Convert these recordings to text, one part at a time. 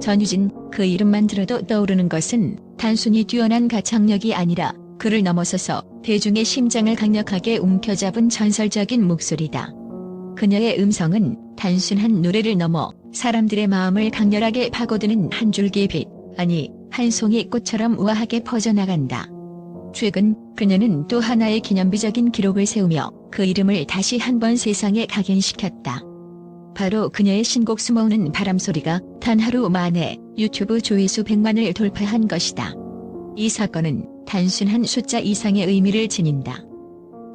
전유진 그 이름만 들어도 떠오르는 것은 단순히 뛰어난 가창력이 아니라 그를 넘어서서 대중의 심장을 강력하게 움켜잡은 전설적인 목소리다. 그녀의 음성은 단순한 노래를 넘어 사람들의 마음을 강렬하게 파고드는 한 줄기의 빛, 아니 한 송이 꽃처럼 우아하게 퍼져나간다. 최근 그녀는 또 하나의 기념비적인 기록을 세우며 그 이름을 다시 한번 세상에 각인시켰다. 바로 그녀의 신곡 숨어오는 바람소리가 단 하루 만에 유튜브 조회수 100만을 돌파한 것이다. 이 사건은 단순한 숫자 이상의 의미를 지닌다.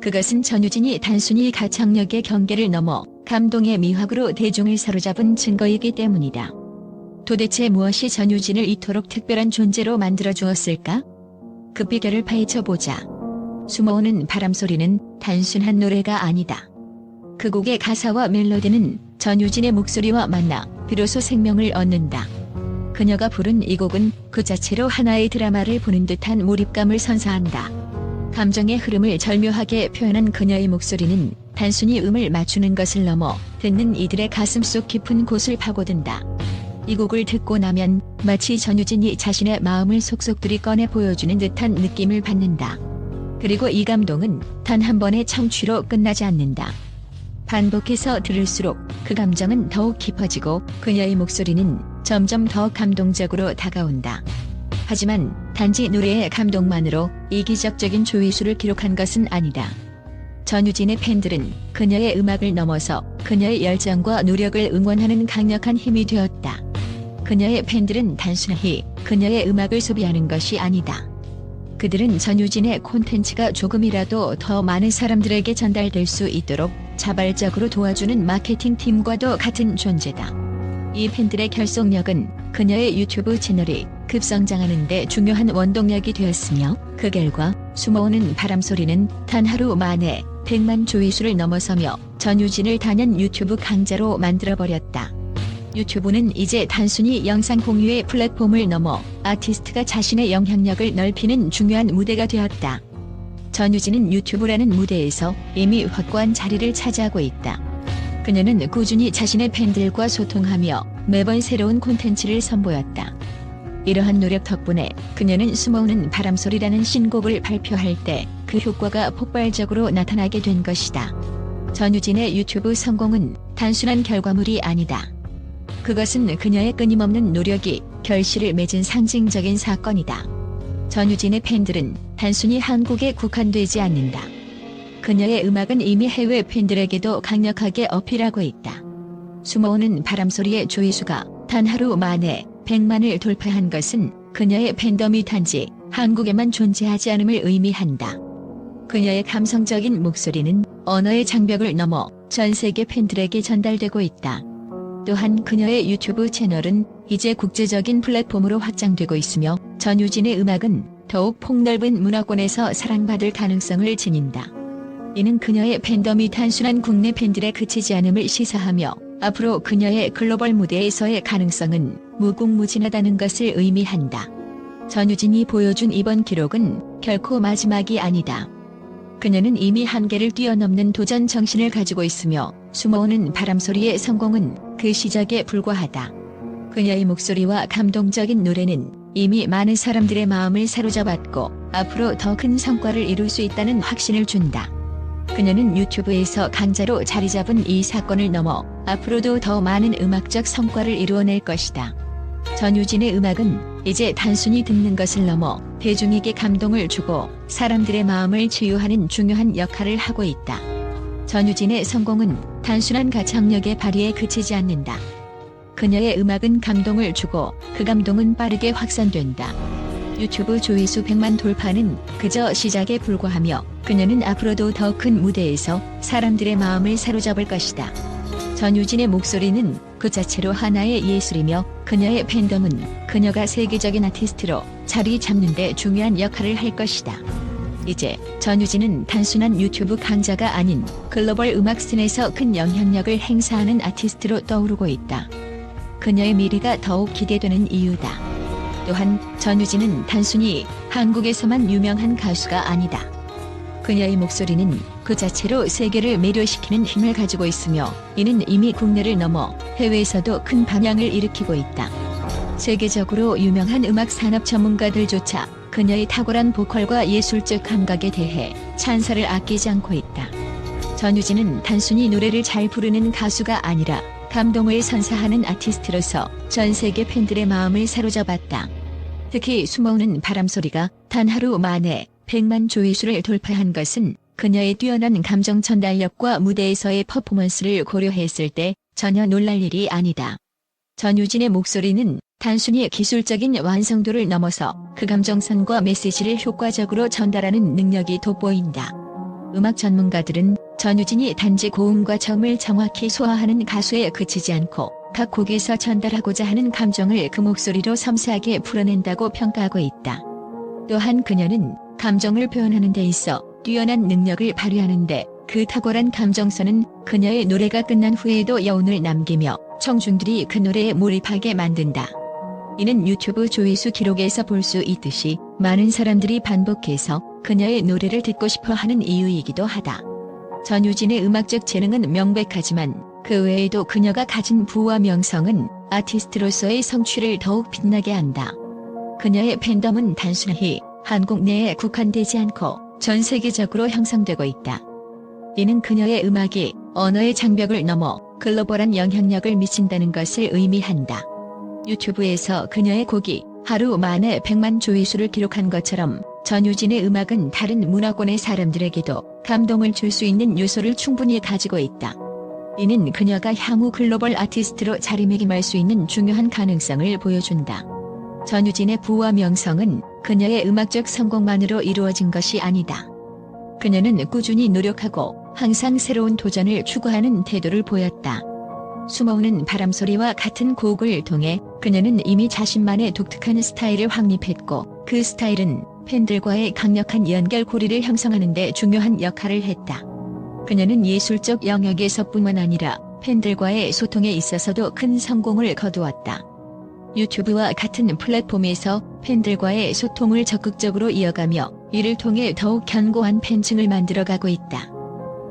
그것은 전유진이 단순히 가창력의 경계를 넘어 감동의 미학으로 대중을 사로잡은 증거이기 때문이다. 도대체 무엇이 전유진을 이토록 특별한 존재로 만들어 주었을까? 그 비결을 파헤쳐 보자. 숨어오는 바람 소리는 단순한 노래가 아니다. 그 곡의 가사와 멜로디는 전유진의 목소리와 만나 비로소 생명을 얻는다. 그녀가 부른 이 곡은 그 자체로 하나의 드라마를 보는 듯한 몰입감을 선사한다. 감정의 흐름을 절묘하게 표현한 그녀의 목소리는 단순히 음을 맞추는 것을 넘어 듣는 이들의 가슴 속 깊은 곳을 파고든다. 이 곡을 듣고 나면 마치 전유진이 자신의 마음을 속속들이 꺼내 보여주는 듯한 느낌을 받는다. 그리고 이 감동은 단 한 번의 청취로 끝나지 않는다. 반복해서 들을수록 그 감정은 더욱 깊어지고 그녀의 목소리는 점점 더 감동적으로 다가온다. 하지만 단지 노래의 감동만으로 이기적적인 조회수를 기록한 것은 아니다. 전유진의 팬들은 그녀의 음악을 넘어서 그녀의 열정과 노력을 응원하는 강력한 힘이 되었다. 그녀의 팬들은 단순히 그녀의 음악을 소비하는 것이 아니다. 그들은 전유진의 콘텐츠가 조금이라도 더 많은 사람들에게 전달될 수 있도록 자발적으로 도와주는 마케팅 팀과도 같은 존재다. 이 팬들의 결속력은 그녀의 유튜브 채널이 급성장하는 데 중요한 원동력이 되었으며 그 결과 숨어오는 바람 소리는 단 하루 만에 100만 조회수를 넘어서며 전유진을 단연 유튜브 강자로 만들어버렸다. 유튜브는 이제 단순히 영상 공유의 플랫폼을 넘어 아티스트가 자신의 영향력을 넓히는 중요한 무대가 되었다. 전유진은 유튜브라는 무대에서 이미 확고한 자리를 차지하고 있다. 그녀는 꾸준히 자신의 팬들과 소통하며 매번 새로운 콘텐츠를 선보였다. 이러한 노력 덕분에 그녀는 숨어오는 바람소리라는 신곡을 발표할 때 그 효과가 폭발적으로 나타나게 된 것이다. 전유진의 유튜브 성공은 단순한 결과물이 아니다. 그것은 그녀의 끊임없는 노력이 결실을 맺은 상징적인 사건이다. 전유진의 팬들은 단순히 한국에 국한되지 않는다. 그녀의 음악은 이미 해외 팬들에게도 강력하게 어필하고 있다. 숨어오는 바람소리의 조회수가 단 하루 만에 100만을 돌파한 것은 그녀의 팬덤이 단지 한국에만 존재하지 않음을 의미한다. 그녀의 감성적인 목소리는 언어의 장벽을 넘어 전 세계 팬들에게 전달되고 있다. 또한 그녀의 유튜브 채널은 이제 국제적인 플랫폼으로 확장되고 있으며 전유진의 음악은 더욱 폭넓은 문화권에서 사랑받을 가능성을 지닌다. 이는 그녀의 팬덤이 단순한 국내 팬들에 그치지 않음을 시사하며 앞으로 그녀의 글로벌 무대에서의 가능성은 무궁무진하다는 것을 의미한다. 전유진이 보여준 이번 기록은 결코 마지막이 아니다. 그녀는 이미 한계를 뛰어넘는 도전 정신을 가지고 있으며 숨어오는 바람소리의 성공은 그 시작에 불과하다. 그녀의 목소리와 감동적인 노래는 이미 많은 사람들의 마음을 사로잡았고 앞으로 더 큰 성과를 이룰 수 있다는 확신을 준다. 그녀는 유튜브에서 강자로 자리 잡은 이 사건을 넘어 앞으로도 더 많은 음악적 성과를 이루어낼 것이다. 전유진의 음악은 이제 단순히 듣는 것을 넘어 대중에게 감동을 주고 사람들의 마음을 치유하는 중요한 역할을 하고 있다. 전유진의 성공은 단순한 가창력의 발휘에 그치지 않는다. 그녀의 음악은 감동을 주고 그 감동은 빠르게 확산된다. 유튜브 조회수 100만 돌파는 그저 시작에 불과하며 그녀는 앞으로도 더 큰 무대에서 사람들의 마음을 사로잡을 것이다. 전유진의 목소리는 그 자체로 하나의 예술이며 그녀의 팬덤은 그녀가 세계적인 아티스트로 자리 잡는 데 중요한 역할을 할 것이다. 이제 전유진은 단순한 유튜브 강자가 아닌 글로벌 음악 씬에서 큰 영향력을 행사하는 아티스트로 떠오르고 있다. 그녀의 미래가 더욱 기대되는 이유다. 또한 전유진은 단순히 한국에서만 유명한 가수가 아니다. 그녀의 목소리는 그 자체로 세계를 매료시키는 힘을 가지고 있으며 이는 이미 국내를 넘어 해외에서도 큰 방향을 일으키고 있다. 세계적으로 유명한 음악 산업 전문가들조차 그녀의 탁월한 보컬과 예술적 감각에 대해 찬사를 아끼지 않고 있다. 전유진은 단순히 노래를 잘 부르는 가수가 아니라 감동을 선사하는 아티스트로서 전 세계 팬들의 마음을 사로잡았다. 특히 숨어오는 바람소리가 단 하루 만에 100만 조회수를 돌파한 것은 그녀의 뛰어난 감정 전달력과 무대에서의 퍼포먼스를 고려했을 때 전혀 놀랄 일이 아니다. 전유진의 목소리는 단순히 기술적인 완성도를 넘어서 그 감정선과 메시지를 효과적으로 전달하는 능력이 돋보인다. 음악 전문가들은 전유진이 단지 고음과 점을 정확히 소화하는 가수에 그치지 않고 각 곡에서 전달하고자 하는 감정을 그 목소리로 섬세하게 풀어낸다고 평가하고 있다. 또한 그녀는 감정을 표현하는 데 있어 뛰어난 능력을 발휘하는데 그 탁월한 감정선은 그녀의 노래가 끝난 후에도 여운을 남기며 청중들이 그 노래에 몰입하게 만든다. 이는 유튜브 조회수 기록에서 볼 수 있듯이 많은 사람들이 반복해서 그녀의 노래를 듣고 싶어 하는 이유이기도 하다. 전유진의 음악적 재능은 명백하지만 그 외에도 그녀가 가진 부와 명성은 아티스트로서의 성취를 더욱 빛나게 한다. 그녀의 팬덤은 단순히 한국 내에 국한되지 않고 전 세계적으로 형성되고 있다. 이는 그녀의 음악이 언어의 장벽을 넘어 글로벌한 영향력을 미친다는 것을 의미한다. 유튜브에서 그녀의 곡이 하루 만에 100만 조회수를 기록한 것처럼 전유진의 음악은 다른 문화권의 사람들에게도 감동을 줄 수 있는 요소를 충분히 가지고 있다. 이는 그녀가 향후 글로벌 아티스트로 자리매김할 수 있는 중요한 가능성을 보여준다. 전유진의 부와 명성은 그녀의 음악적 성공만으로 이루어진 것이 아니다. 그녀는 꾸준히 노력하고 항상 새로운 도전을 추구하는 태도를 보였다. 숨어오는 바람소리와 같은 곡을 통해 그녀는 이미 자신만의 독특한 스타일을 확립했고 그 스타일은 팬들과의 강력한 연결고리를 형성하는 데 중요한 역할을 했다. 그녀는 예술적 영역에서뿐만 아니라 팬들과의 소통에 있어서도 큰 성공을 거두었다. 유튜브와 같은 플랫폼에서 팬들과의 소통을 적극적으로 이어가며 이를 통해 더욱 견고한 팬층을 만들어가고 있다.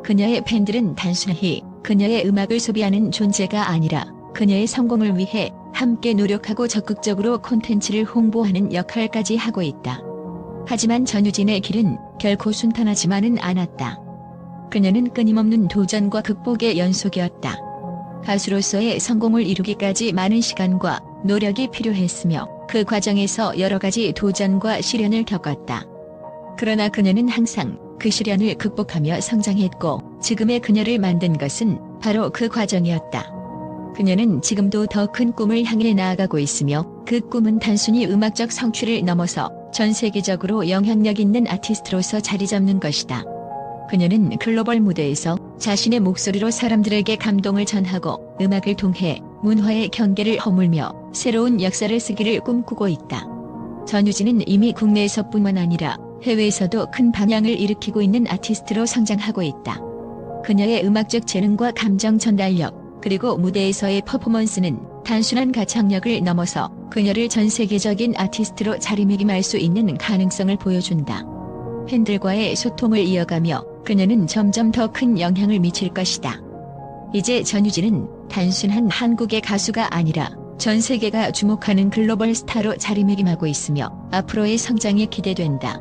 그녀의 팬들은 단순히 그녀의 음악을 소비하는 존재가 아니라 그녀의 성공을 위해 함께 노력하고 적극적으로 콘텐츠를 홍보하는 역할까지 하고 있다. 하지만 전유진의 길은 결코 순탄하지만은 않았다. 그녀는 끊임없는 도전과 극복의 연속이었다. 가수로서의 성공을 이루기까지 많은 시간과 노력이 필요했으며 그 과정에서 여러 가지 도전과 시련을 겪었다. 그러나 그녀는 항상 그 시련을 극복하며 성장했고 지금의 그녀를 만든 것은 바로 그 과정이었다. 그녀는 지금도 더 큰 꿈을 향해 나아가고 있으며 그 꿈은 단순히 음악적 성취를 넘어서 전 세계적으로 영향력 있는 아티스트로서 자리 잡는 것이다. 그녀는 글로벌 무대에서 자신의 목소리로 사람들에게 감동을 전하고 음악을 통해 문화의 경계를 허물며 새로운 역사를 쓰기를 꿈꾸고 있다. 전유진은 이미 국내에서뿐만 아니라 해외에서도 큰 반향을 일으키고 있는 아티스트로 성장하고 있다. 그녀의 음악적 재능과 감정 전달력, 그리고 무대에서의 퍼포먼스는 단순한 가창력을 넘어서 그녀를 전 세계적인 아티스트로 자리매김할 수 있는 가능성을 보여준다. 팬들과의 소통을 이어가며 그녀는 점점 더 큰 영향을 미칠 것이다. 이제 전유진은 단순한 한국의 가수가 아니라 전 세계가 주목하는 글로벌 스타로 자리매김하고 있으며 앞으로의 성장이 기대된다.